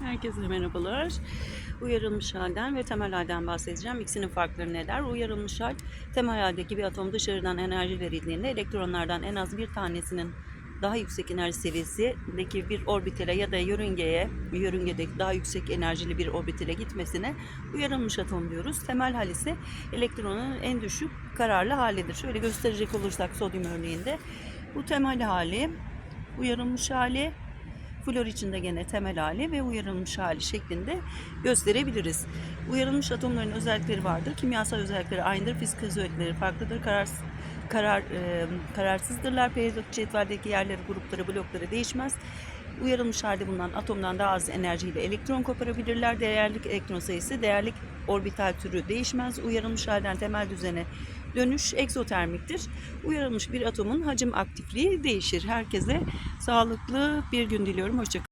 Herkese merhabalar. Uyarılmış halden ve temel halden bahsedeceğim. İkisinin farkları neler? Uyarılmış hal, temel haldeki bir atom dışarıdan enerji verildiğinde elektronlardan en az bir tanesinin daha yüksek enerji seviyesindeki bir orbitale ya da yörüngeye, yörüngedeki daha yüksek enerjili bir orbitale gitmesine uyarılmış atom diyoruz. Temel hal ise elektronun en düşük kararlı halidir. Şöyle gösterecek olursak sodyum örneğinde bu temel hali, uyarılmış hali, Flor için de gene temel hali ve uyarılmış hali şeklinde gösterebiliriz. Uyarılmış atomların özellikleri vardır. Kimyasal özellikleri aynıdır. Fizik özellikleri farklıdır. Karar, karar, e, kararsızdırlar. Periyodik cetveldeki yerleri, grupları, blokları değişmez. Uyarılmış halde bulunan atomdan daha az enerjiyle elektron koparabilirler. Değerlik elektron sayısı, değerlik orbital türü değişmez. Uyarılmış halden temel düzene dönüş egzotermiktir. Uyarılmış bir atomun hacim aktifliği değişir. Herkese sağlıklı bir gün diliyorum. Hoşçakalın.